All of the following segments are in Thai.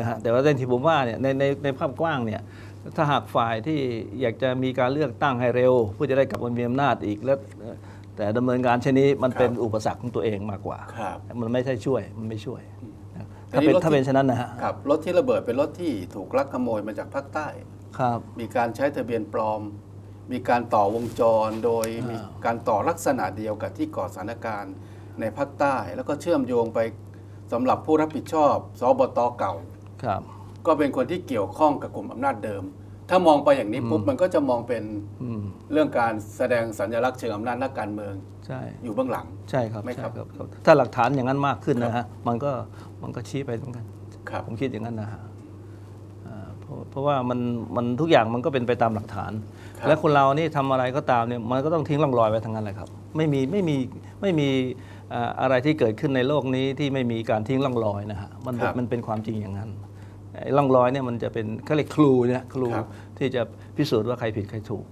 นะฮะแต่ว่าในที่ผมว่าเนี่ยในในในภาพกว้างเนี่ยถ้าหากฝ่ายที่อยากจะมีการเลือกตั้งให้เร็วเพื่อจะได้กลับมามีอำนาจอีกแล้วเอ่อแต่ดำเนินการเช่นนี้มันเป็นอุปสรรคของตัวเองมากกว่า ครับมันไม่ใช่ช่วยมันไม่ช่วยนะแต่ถ้านี่เป็นรถที่ถ้าเป็นฉะนั้นนะฮะครับรถที่ระเบิดเป็นรถที่ถูกลักขโมยมาจากภาคใต้ ครับ มีการใช้ทะเบียนปลอม มีการต่อวงจรโดยอ่ามีมีการต่อลักษณะเดียวกับที่ก่อสถานการณ์ในภาคใต้ แล้วก็เชื่อมโยงไปสำหรับผู้รับผิดชอบสบตเก่า ครับก็เป็นคนที่เกี่ยวข้องกับกลุ่มอำนาจเดิม ถ้ามองไปอย่างนี้ปุ๊บมันก็จะมองเป็นอืมเรื่องการแสดงสัญลักษณ์เชิงอำนาจนักการเมืองใช่อยู่เบื้องหลังใช่ครับไม่ครับใช่ครับ ถ้าหลักฐานอย่างนั้นมากขึ้นนะฮะมันก็มันก็ชี้ไปเหมือนกันครับผมคิดอย่างนั้นนะฮะอ่าเพราะเพราะว่ามันมันทุกอย่างมันก็เป็นไปตามหลักฐานครับและคนเรานี่ทำอะไรก็ตามเนี่ยมันก็ต้องทิ้งร่องรอยไว้ทั้งนั้นแหละครับ ไม่มีไม่มีไม่มีอ่าอะไรที่เกิดขึ้นในโลกนี้ที่ไม่มีการทิ้งร่องรอยนะฮะมันครับมันเป็นความจริงอย่างนั้นไอ้ ร่องรอยเนี่ยมันจะเป็นเขาเรียกครูเนี่ยครูครับที่จะพิสูจน์ว่าใครผิดใครถูก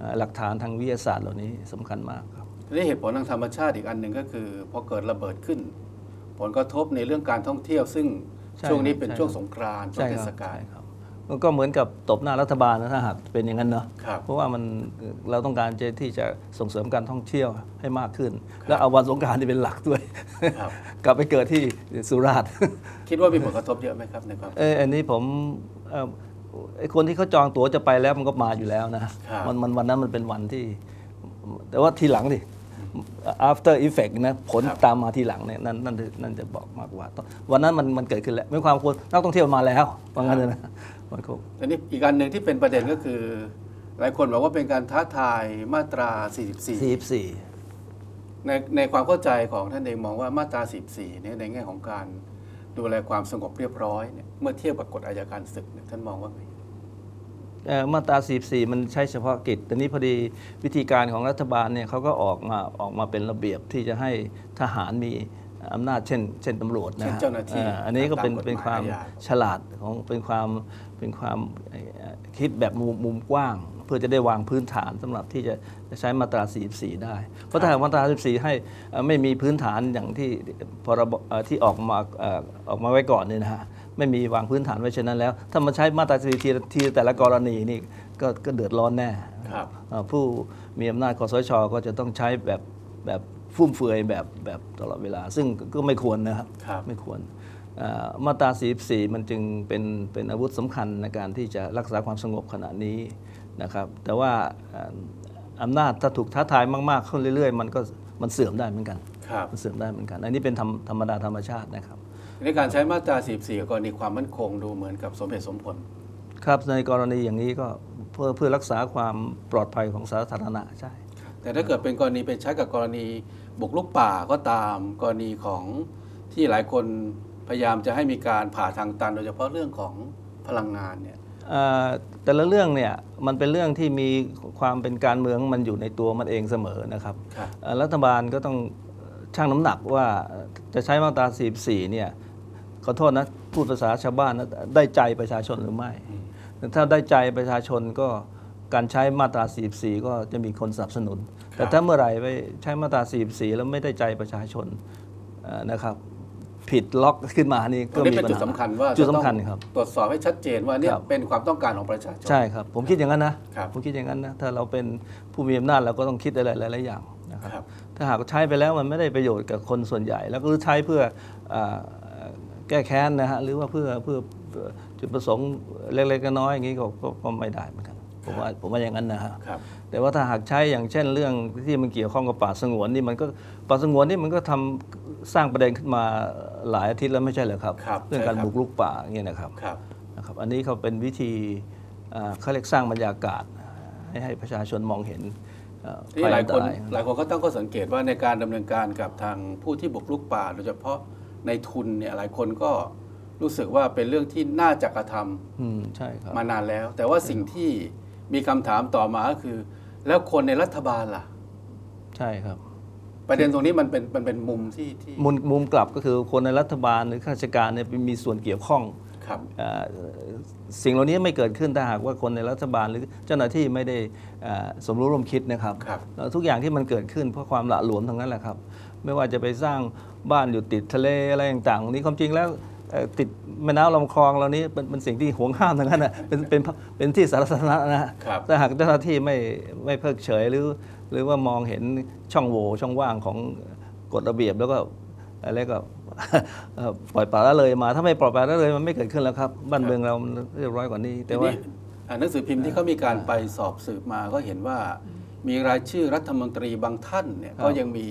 อ่าหลักฐานทางวิทยาศาสตร์เหล่านี้สำคัญมากครับทีนี้เหตุผลทางธรรมชาติอีกอันหนึ่งก็คือพอเกิดระเบิดขึ้น ผลกระทบในเรื่องการท่องเที่ยวซึ่งใช่ช่วงนี้ครับเป็นใช่ช่วงครับสงกรานต์ช่วงใช่เทคศรับกาลใช่ครับ มันก็เหมือนกับตบหน้ารัฐบาลนะถ้าหากเป็นอย่างนั้นเนาะครับเพราะว่ามันเราต้องการจะที่จะส่งเสริมการท่องเที่ยวให้มากขึ้น แล้วเอาวันสงกรารที่เป็นหลักด้วยครับกลับไปเกิดที่สุราษฎร์คิดว่ามีผลกระทบเยอะไหมครับในความเอออันนี้ผมเอ่อไอ้คนที่เขาจองตั๋วจะไปแล้วมันก็มาอยู่แล้วนะมันมันวันนั้นมันเป็นวันที่ แต่ว่าทีหลังดิ after effect นะผลตามมาทีหลังเนี่ยนั่นนั่นนั่นจะบอกมากกว่าต้องวันนั้นมันมันเกิดขึ้นแล้วไม่ความควรนักท่องเที่ยวมาแล้วว่างั้นเลยนะมันคงทีนี้อีกอันหนึ่งที่เป็นประเด็นก็คือ หลายคนบอกว่าเป็นการท้าทายมาตรา 44สี่สี่ในในความเข้าใจของท่านเองมองว่ามาตรา 44 เนี่ยในแง่ของการดูแลความสงบเรียบร้อยเนี่ยเมื่อเทียบกับกฎอายการศึกเนี่ยท่านมองว่าไงเอ่อ มาตรา 44 มันใช้เฉพาะกิจแต่นี้พอดีวิธีการของรัฐบาลเนี่ยเขาก็ออกมาออกมาเป็นระเบียบที่จะให้ทหารมีอำนาจเช่น เช่นตำรวจนะเช่นฮะเจ้าหน้าที่อ่อันนี้ก็เป็นตามกฎหมายเป็นความอาญาฉลาดของเป็นความเป็นความเอ่อคิดแบบมุมมุมกว้าง เพื่อจะได้วางพื้นฐานสำหรับที่จะจะใช้มาตรา 44 ได้ เพราะถ้าหากมาตรา 44 ให้เอ่อไม่มีพื้นฐานอย่างที่พรบเอ่อที่ออกมาเอ่อออกมาไว้ก่อนเนี่ยนะฮะ ไม่มีวางพื้นฐานไว้เช่นนั้นแล้ว ถ้ามาใช้มาตรา44ทีทีแต่ละกรณีนี่ก็ก็เดือดร้อนแน่ครับเอ่อผู้มีอำนาจคอสชก็จะต้องใช้แบบแบบฟุ่มเฟือยแบบแบบตลอดเวลา ซึ่งก็ไม่ควรนะครับครับไม่ควรเอ่อมาตรา 44 มันจึงเป็นเป็นอาวุธสำคัญในการที่จะรักษาความสงบขณะนี้นะครับ แต่ว่าเอ่ออำนาจถ้าถูกท้าทายมากๆขึ้นเรื่อย ๆ มันก็มันเสื่อมได้เหมือนกันครับมันเสื่อมได้เหมือนกัน อันนี้เป็นธรรมธรรมดาธรรมชาตินะครับ ในการใช้มาตรา 44กับกรณีความมั่นคงดูเหมือนกับสมเหตุสมผล ครับในกรณีอย่างนี้ก็เพื่อเพื่อรักษาความปลอดภัยของสาธารณะใช่ แต่ถ้าเกิดเป็นกรณีเป็นใช้กับกรณีบุกลุกป่าก็ตามกรณีของที่หลายคนพยายามจะให้มีการผ่าทางตัน โดยเฉพาะเรื่องของพลังงานเนี่ยเอ่อแต่ละเรื่องเนี่ยมันเป็นเรื่องที่มีความเป็นการเมืองมันอยู่ในตัวมันเองเสมอนะครับครับเอ่อรัฐบาลก็ต้องชั่งน้ำหนักว่าจะใช้มาตรา44เนี่ย ขอโทษนะพูดภาษาชาวบ้านนะได้ใจประชาชนหรือไม่ ถ้าได้ใจประชาชนก็การใช้มาตรา 44 ก็จะมีคนสนับสนุน แต่ถ้าเมื่อไหร่ไปใช้มาตรา 44 แล้วไม่ได้ใจประชาชนเอ่อนะครับ ผิดล็อกขึ้นมานี่ตรก็งนี้มีเป็นปัญจุดหาสำคัญว่าจุดจะต้องสำคัญครับตรวจสอบให้ชัดเจนว่าเนี่ยครับเป็นความต้องการของประชาชนใช่ครับ ผมคิดอย่างนั้นนะครับผมคิดอย่างนั้นนะถ้าเราเป็นผู้มีอำนาจเราก็ต้องคิดอะไรหลายๆอย่างนะครับครับถ้าหากใช้ไปแล้วมันไม่ได้ประโยชน์กับคนส่วนใหญ่ แล้วก็ใช้เพื่ออ่า แก้แค้นนะฮะหรือว่าเพื่อเพื่อเพื่อจุดประสงค์เล็กๆน้อยๆอย่างนี้ก็ก็ก็ไม่ได้เหมือนกันผมว่าผมว่าอย่างนั้นนะฮะครับแต่ว่าถ้าหากใช้อย่างเช่นเรื่องที่มันเกี่ยวข้องกับป่าสงวนนี่มันก็ป่าสงวนนี่มันก็ทำสร้างประเด็นขึ้นมาหลายอาทิตย์แล้วไม่ใช่เหรอครับครับเรื่องการใช่ครับบุกรุกป่าอย่างเงี้ยนะครับครับนะครับ อันนี้เขาเป็นวิธีอ่าเขาเรียกสร้างบรรยากาศ ให้ให้ประชาชนมองเห็นเอ่อที่ภัหลายคนอัตรหลายคนก็ตั้งข้อสังเกตว่าในการดำเนินการกับทางผู้ที่บุกรุกป่าโดยเฉพาะ ในทุนเนี่ยหลายคนก็รู้สึกว่าเป็นเรื่องที่น่าจะกระทำอืมใช่ครับมานานแล้ว แต่ว่าสิ่งที่มีคำถามต่อมาก็คือ แล้วคนในรัฐบาลล่ะ ใช่ครับ ประเด็นตรงนี้มันเป็นมันเป็นมุมที่ที่มุมมุมกลับก็คือคนในรัฐบาลหรือข้าราชการเนี่ยมีส่วนเกี่ยวข้องครับเอ่อสิ่งเหล่านี้ไม่เกิดขึ้นถ้าหากว่าคนในรัฐบาลหรือเจ้าหน้าที่ไม่ได้เอ่อสมรู้ร่วมคิดนะครับครับแล้วทุกอย่างที่มันเกิดขึ้นเพราะความหละหลวมทั้งนั้นแหละครับ ไม่ว่าจะไปสร้าง บ้านอยู่ติดทะเลอะไรต่างๆนี่ความจริงแล้วเอ่อติดแม่น้ำลำคลองเหล่านี้เป็นเป็นสิ่งที่ห่วงห้ามทั้งนั้นนะเป็นเป็นเป็นที่สาธารณะนะฮะครับถ้าหากเจ้าหน้าที่ไม่ไม่เพิกเฉยหรือ หรือว่ามองเห็นช่องโหว่ช่องว่างของกฎระเบียบแล้วก็อะไรก็เอ่อปล่อยปละละเลยมา ถ้าไม่ปล่อยปละละเลยมันไม่เกิดขึ้นแล้วครับ บ้านเมืองเรามันเรียบร้อยกว่านี้ แต่ว่าทีนี้อ่าหนังสือพิมพ์ที่เขามีการไปสอบสืบมาก็เห็นว่ามีรายชื่อรัฐมนตรีบางท่านเนี่ยครับก็ยังมี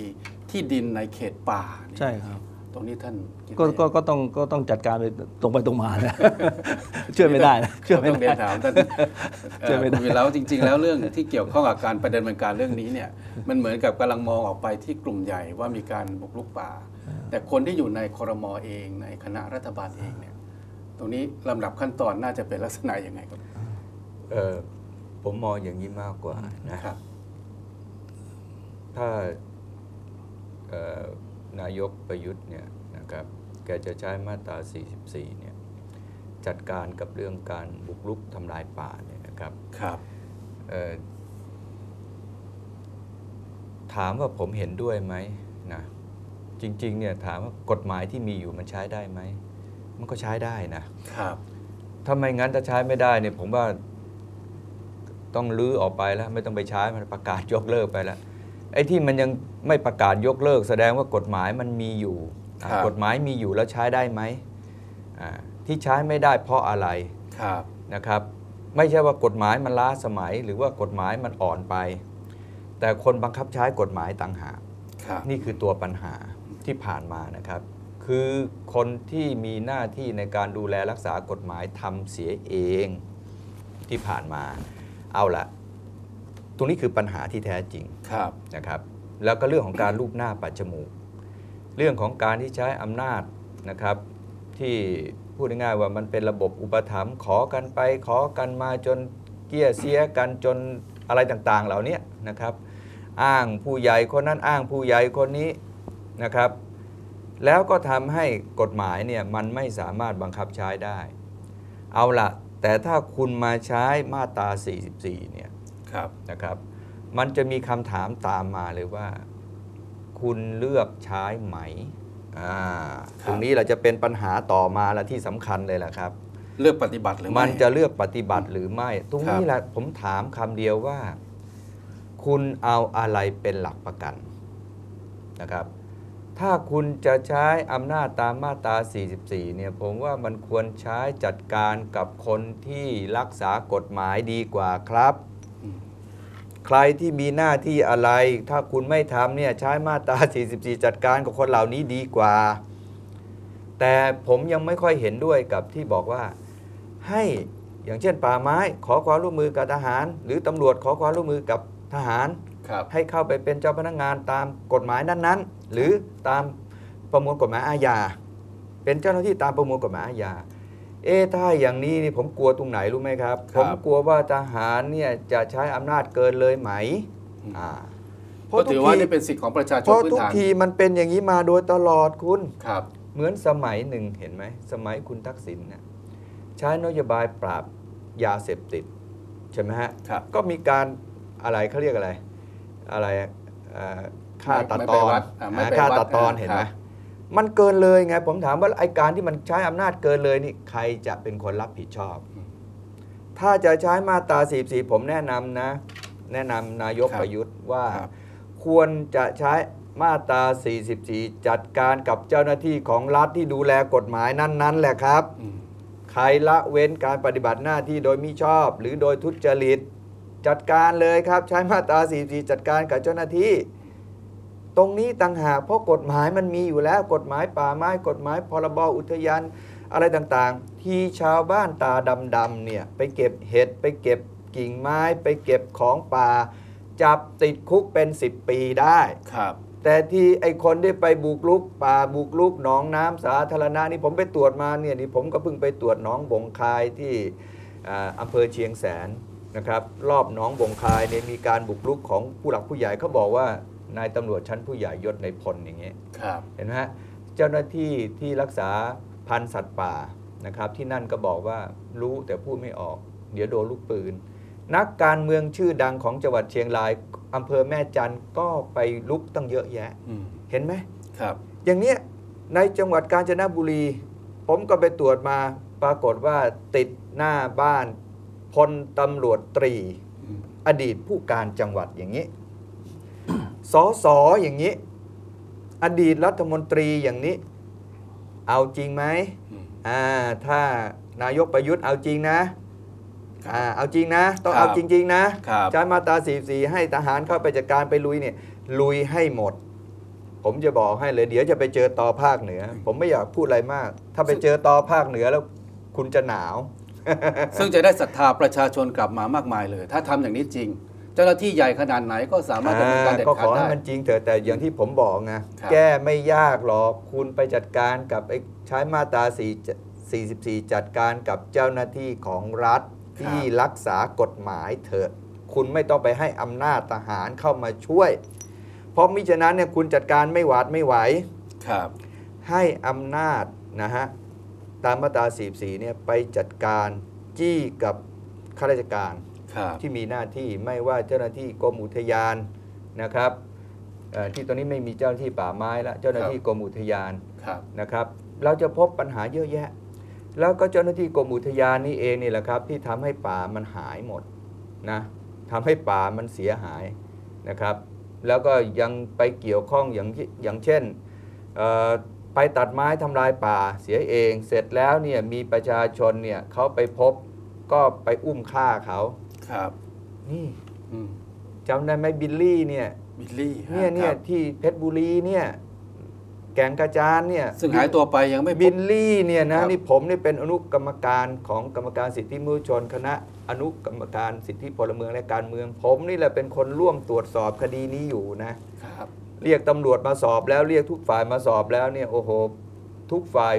ที่ดินในเขตป่าเนี่ยใช่ครับ ตรงนี้ท่านคิดก็ว่าก็ก็ต้องก็ต้องจัดการไปตรงไปตรงมานะ เชื่อไม่ได้นะเชื่อไม่ต้องเรียได้ นถามท่านเชื่อไม่ได้เอ่อแล้วจริง ๆ แล้วเรื่องที่เกี่ยวข้องกับการประเด็นเป็นการเรื่องนี้เนี่ยมันเหมือนกับกำลังมองออกไปที่กลุ่มใหญ่ว่ามีการบุกรุกป่า แต่คนที่อยู่ในคอรมอเองในคณะรัฐบาลเองเนี่ยตรงนี้ลำดับขั้นตอนน่าจะเป็นลักษณะยังไงครับเออผมมองอย่างนี้มากกว่านะ ครับ ถ้าเอ่อ นายกประยุทธ์เนี่ยนะครับแกจะใช้มาตรา 44 เนี่ยจัดการกับเรื่องการบุกรุกทำลายป่าเนี่ยนะครับครับเอ่อถามว่าผมเห็นด้วยไหมนะจริงๆเนี่ยถามว่ากฎหมายที่มีอยู่มันใช้ได้ไหม มันก็ใช้ได้นะครับถ้าไม่งั้นถ้าใช้ไม่ได้เนี่ยผมว่าต้องลื้อออกไปแล้ว ไม่ต้องไปใช้มันประกาศยกเลิกไปแล้วไอ้ที่มันยัง ไม่ประกาศยกเลิก แสดงว่ากฎหมายมันมีอยู่อะครับกฎหมายมีอยู่แล้วใช้ได้ไหมอ่าที่ใช้ไม่ได้เพราะอะไรครับนะครับ ไม่ใช่ว่ากฎหมายมันล้าสมัย หรือว่ากฎหมายมันอ่อนไป แต่คนบังคับใช้กฎหมายต่างหากครับนี่คือตัวปัญหาที่ผ่านมานะครับ คือคนที่มีหน้าที่ในการดูแลรักษากฎหมายทำเสียเองที่ผ่านมา เอาละตรงนี้คือปัญหาที่แท้จริงครับนะครับ แล้วก็เรื่องของการรูปหน้าปัดจมูก เรื่องของการที่ใช้อำนาจนะครับ ที่พูดง่ายๆว่ามันเป็นระบบอุปถัมภ์ขอกันไปขอกันมาจนเกี้ยเสียกันจนอะไรต่างๆ เหล่านี้นะครับ อ้างผู้ใหญ่คนนั้นอ้างผู้ใหญ่คนนี้นะครับ แล้วก็ทำให้กฎหมายเนี่ยมันไม่สามารถบังคับใช้ได้ เอาละแต่ถ้าคุณมาใช้มาตรา 44 เนี่ยครับนะครับ มันจะมีคำถามตามมาเลยว่า คุณเลือกใช้ไหมอ่าครับตรงนี้เราจะเป็นปัญหาต่อมาและที่สำคัญเลยล่ะครับ เลือกปฏิบัติหรือไม่มันจะเลือกปฏิบัติหรือไม่ ตรงครันี้บแหละผมถามคำเดียวว่า คุณเอาอะไรเป็นหลักประกันนะครับ ถ้าคุณจะใช้อำนาจตามมาตรา 44 เนี่ยผมว่ามันควรใช้จัดการกับคนที่รักษากฎหมายดีกว่าครับอืม ใครที่มีหน้าที่อะไร ถ้าคุณไม่ทำเนี่ยใช้มาตรา 44 จัดการกับคนเหล่านี้ดีกว่า แต่ผมยังไม่ค่อยเห็นด้วยกับที่บอกว่า ให้อย่างเช่นป่าไม้ขอความร่วมมือกับทหาร หรือตำรวจขอความร่วมมือกับทหารครับให้เข้าไปเป็นเจ้าพนักงานตามกฎหมายนั้นๆ หรือตามประมวลกฎหมายอาญาเป็นเจ้าหน้าที่ตามประมวลกฎหมายอาญา เอ๊ะถ้าอย่างนี้นี่ผมกลัวตรงไหนรู้ไหมครับคผรับมกลัวว่าทหารเนี่ยจะใช้อำนาจเกินเลยไหมอืมอ่าเพราะถือว่านี่เป็นสิทธิของประชาชเพนราะพื้นทุกฐานทีมันเป็นอย่างนี้มาโดยตลอดคุณครับเหมือนสมัยหนึ่งเห็นไหม สมัยคุณทักษิณเนี่ยใช้นโยบายปราบยาเสพติด ใช่ไหมฮะครับก็มีการอะไรเขาเรียกอะไร อะไรเอ่อค่าตัดไม่ตไปอนวัดอ่าไม่อ่าไปค่าวัดตัดตอนอ่าเห็นไหมครับ มันเกินเลยไง ผมถามว่าไอการที่มันใช้อำนาจเกินเลยนี่ใครจะเป็นคนรับผิดชอบ ถ้าจะใช้มาตรา44 ผมแนะนำนะ แนะนำนายกครับประยุทธ์ว่าครับควรจะใช้มาตรา 44 จัดการกับเจ้าหน้าที่ของรัฐที่ดูแลกฎหมายนั้น ๆ แหละครับอืมใครละเว้นการปฏิบัติหน้าที่โดยมิชอบ หรือโดยทุจริต จัดการเลยครับ ใช้มาตรา 44 จัดการกับเจ้าหน้าที่ ตรงนี้ต่างหากเพราะกฎหมายมันมีอยู่แล้วกฎหมายป่าไม้กฎหมายพรบอุทยานอะไรต่างๆ ที่ชาวบ้านตาดำๆเนี่ยไปเก็บเห็ดไปเก็บกิ่งไม้ไปเก็บของป่า จับติดคุกเป็น 10 ปีได้ครับแต่ที่ไอคนที่ไปบุกลุกป่าบุกลุกหนองน้ำสาธารณะนี่ผมไปตรวจมาเนี่ยนี่ผมก็เพิ่งไปตรวจหนองบงคายที่อ่าอำเภอเชียงแสนนะครับ รอบหนองบงคายเนี่ยมีการบุกลุกของผู้หลักผู้ใหญ่เขาบอกว่า นายตำรวจชั้นผู้ใหญ่ยศในพลอย่างเงี้ยครับเห็นไหมฮะเจ้าหน้าที่ที่รักษาพันธุ์สัตว์ป่านะครับ ที่นั่นก็บอกว่ารู้แต่พูดไม่ออก เดี๋ยวโดนลูกปืน นักการเมืองชื่อดังของจังหวัดเชียงรายอำเภอแม่จันทร์ก็ไปลุกตั้งเยอะแยะอืมเห็นไหมครับ อย่างเนี้ยในจังหวัดกาญจนบุรี ผมก็ไปตรวจมาปรากฏว่าติดหน้าบ้านพลตำรวจตรีอืมอดีตผู้การจังหวัดอย่างนี้ สอสออย่างนี้ อดีตรัฐมนตรีอย่างนี้ เอาจริงไหมอืมอ่าถ้านายกประยุทธ์เอาจริงนะอ่าเอาจริงนะ ต้องครับเอาจริง ๆ นะครับใช้มาตรา44ให้ทหารเข้าไปจัดการไปลุยเนี่ย ลุยให้หมด ผมจะบอกให้เลยเดี๋ยวจะไปเจอต่อภาคเหนือ ผมไม่อยากพูดอะไรมาก ถ้าไปเจอต่อภาคเหนือแล้วคุณจะหนาว ซึ่งจะได้ศรัทธาประชาชนกลับมามากมายเลย ถ้าทำอย่างนี้จริง เจ้าหน้าที่ใหญ่ขนาดไหนก็สามารถดำเนินการเด็ดก็ขาขดอให้ได้ มันจริงเถอะแต่อย่างที่ผมบอกไงครับ แก้ไม่ยากหรอกคุณไปจัดการกับไอ้ใช้มาตรา4 44 จัดการกับเจ้าหน้าที่ของรัฐที่รักษากฎหมายเถิดคุณไม่ต้องไปให้อำนาจทหารเข้ามาช่วย เพราะมิฉะนั้นเนี่ยคุณจัดการไม่หวาดไม่ไหว ครับ ให้อำนาจนะฮะตามมาตรา44เนี่ยไปจัดการจี้กับข้าราชการครับ ที่มีหน้าที่ไม่ว่าเจ้าหน้าที่กรมอุทยานนะครับเอ่อที่ตอนนี้ไม่มีเจ้าหน้าที่ป่าไม้แล้วเจ้าหน้าที่กรมอุทยานครับนะครับ เราจะพบปัญหาเยอะแยะ แล้วก็เจ้าหน้าที่กรมอุทยานนี่เองนี่แหละครับ ที่ทำให้ป่ามันหายหมดนะทำให้ป่ามันเสียหายนะครับ แล้วก็ยังไปเกี่ยวข้องอย่างที่อย่างเช่นเอ่อไปตัดไม้ทำลายป่าเสียเอง เสร็จแล้วเนี่ยมีประชาชนเนี่ยเขาไปพบก็ไปอุ้มฆ่าเขา ครับ นี่อืมจำได้ไหมบิลลี่เนี่ย บิลลี่เนี่ยเนี่คยรับที่เพชรบุรีเนี่ย แก่งกระจานเนี่ย ซึ่งหายตัวไปยังไม่พบิบลลี่เนี่ยนะครับ นี่ผมนี่เป็นอนุกรรมการของกรรมการสิทธิมนุษยชน คณะอนุกรรมการสิทธิพลเมืองและการเมือง ผมนี่แหละเป็นคนร่วมตรวจสอบคดีนี้อยู่นะ ครับ เรียกตำรวจมาสอบแล้วเรียกทุกฝ่ายมาสอบแล้วเนี่ยโอ้โห ทุกฝ่าย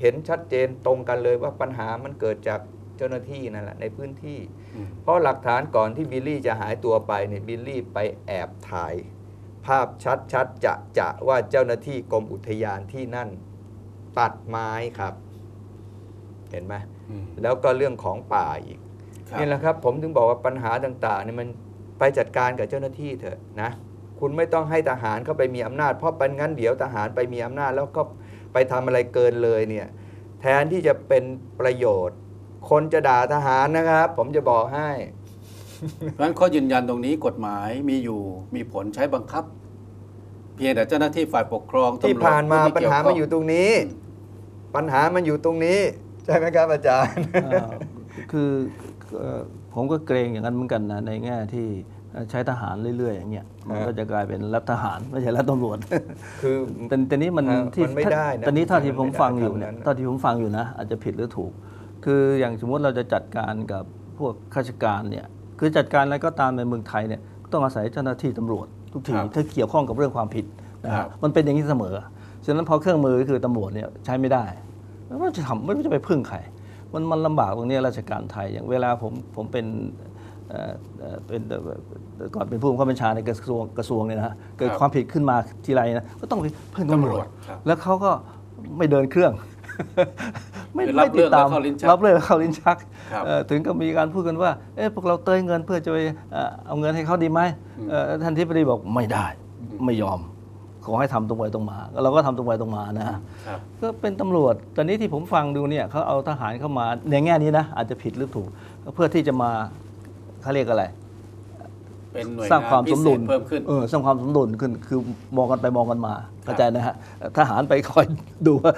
เห็นชัดเจนตรงกันเลยว่าปัญหามันเกิดจาก เจ้าหน้าที่นั่นแหละในพื้นที่อืมเพราะหลักฐานก่อนที่บิลลี่จะหายตัวไปเนี่ยบิลลี่ไปแอบถ่าย ภาพชัดๆจะจะว่าเจ้าหน้าที่กรมอุทยานที่นั่น ตัดไม้ครับ เห็นไหมอืมแล้วก็เรื่องของป่าอีกครับนี่แหละครับ ผมถึงบอกว่าปัญหาต่างๆเนี่ยมันไปจัดการกับเจ้าหน้าที่เถอะนะคุณไม่ต้องให้ทหารเข้าไปมีอำนาจ เพราะเป็นงั้นเดี๋ยวทหารไปมีอำนาจ แล้วก็ไปทำอะไรเกินเลยเนี่ยแทนที่จะเป็นประโยชน์ คนจะด่าทหารนะครับ ผมจะบอกให้เพราะฉะนั้นข้อยืนยันตรงนี้กฎหมายมีอยู่มีผลใช้บังคับ เพียงแต่เจ้าหน้าที่ฝ่ายปกครองที่ตำรวจผ่านมาผู้ปัญหาเกี่วข้มันอยู่ตรงนี้ ปัญหามันอยู่ตรงนี้ ใช่ไหมครับอาจารย์อ่าคือเอ่อผมก็เกรงอย่างนั้นเหมือนกันนะในแง่ที่ใช้ทหารเรื่อยๆอย่างเงี้ยมันฮะก็จะกลายเป็นรัฐทหารไม่ใช่รัฐตำรวจ คือแต่แต่นี้มันอ่าที่มันไม่ได้นะตอนนี้เท่าที่มัผนมไม่ได้ฟังอยู่เนี่ยคำนั้นเท่าที่ผมฟังอยู่นะ อาจจะผิดหรือถูก คืออย่างสมมติเราจะจัดการกับพวกข้าราชการเนี่ยคือจัดการอะไรก็ตามในเมืองไทยเนี่ยต้องอาศัยเจ้าหน้าที่ตำรวจ ทุกทีครับถ้าเกี่ยวข้องกับเรื่องความผิดนะครัฮะบมันเป็นอย่างนี้เสมอ ฉะนั้นพอเครื่องมือคือตำรวจเนี่ยใช้ไม่ได้แล้วมันจะทำไม่รู้จะไปพึ่งใครมันมันลำบากตรงนี้ราชการไทยอย่างเวลาผมผมเป็นเอ่อเอ่อเป็นเอ่อก่อนเป็นผู้บังคับบัญชาในกระทรวงกระทรวงเนี่ยนะฮะเกิดครับความผิดขึ้นมาทีไรนะก็ต้องไปพึ่งตำรวตำรวจจครับแล้วเขาก็ไม่เดินเครื่อง ไม่คือรับไม่ติดตามเรื่องแล้วเข้าลิ้นชักรับเรื่องแล้วเข้าลิ้นชักครับเอ่อถึงก็มีการพูดกันว่าเอ๊ะพวกเราเตยเงินเพื่อจะไปเอ่อเอาเงินให้เขาดีไหมเอ่อท่านทิบดีบอกไม่ได้ไม่ยอมขอให้ทำตรงไปตรงมาเราก็ทำตรงไปตรงมานะฮะครับก็เป็นตำรวจตอนนี้ที่ผมฟังดูเนี่ยเขาเอาทหารเข้ามาในแง่นี้นะอาจจะผิดหรือถูก เพื่อที่จะมาเขาเรียกอะไร เป็นหน่วยสร้างความงนพิสมเศดุษลเพิ่มขึ้นเออสร้างความสมดุลขึ้นคือมองกันไปมองกันมาเข้าใจนะฮะทหารไปคอยดูว่า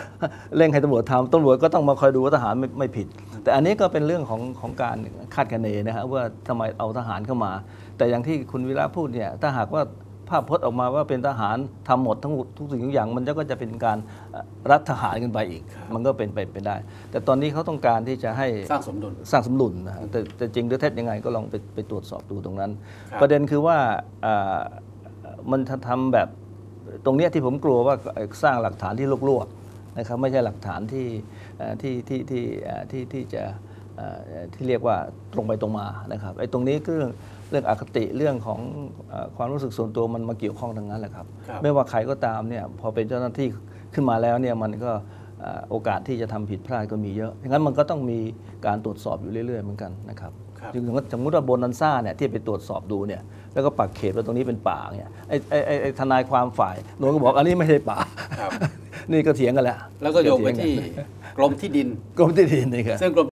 เร่งให้ตำรวจทำตำรวจก็ต้องมาคอยดูว่าทหารไม่ไม่ผิด แต่อันนี้ก็เป็นเรื่องของของการคาดคะเนนะฮะว่าทำไมเอาทหารเข้ามา แต่อย่างที่คุณวิระพูดเนี่ยถ้าหากว่า ภาพพจน์ออกมาว่าเป็นทหารทำหมดทั้งหมดทุกสิ่งทุกอย่าง มันก็จะเป็นการเอ่อรัฐทหารกันไปอีก มันก็เป็นไปไปได้ แต่ตอนนี้เขาต้องการที่จะให้สร้างสมดุลสร้างสมดุลนะฮะแต่แต่จริงหรือเท็จยังไงก็ลองไปไปตรวจสอบดูตรงนั้นครับประเด็นคือว่าอ่ามันทำแบบตรงเนี้ยที่ผมกลัวว่าสร้างหลักฐานที่ลวกๆนะครับไม่ใช่หลักฐานที่เอ่อที่ที่ที่เอ่อที่ที่จะเอ่อที่เรียกว่าตรงไปตรงมานะครับไอ้ตรงนี้ก็เรื่อง เรื่องอคติเรื่องของเอ่อความรู้สึกส่วนตัวมันมาเกี่ยวข้องทั้งนั้นแหละครับครับ ไม่ว่าใครก็ตามเนี่ยพอเป็นเจ้าหน้าที่ขึ้นมาแล้วเนี่ยมันก็เอ่อโอกาสที่จะทำผิดพลาดก็มีเยอะดังนั้นมันก็ต้องมีการตรวจสอบอยู่เรื่อย ๆ เหมือนกันนะครับครับจึงสมมติว่าโบนันซ่าเนี่ยที่ไปตรวจสอบดูเนี่ยแล้วก็ปักเขตว่าตรงนี้เป็นป่าเนี่ยไอ้ไอ้ไอ้ไอ้ทนายความฝ่ายโน้นก็บอกอันนี้ไม่ใช่ป่าครับนี่ก็เถียงกันแล้ว แล้วก็โยงไปเถีที่งนกรมที่ดินกรมที่ดินนี่ครับซึ่งกรม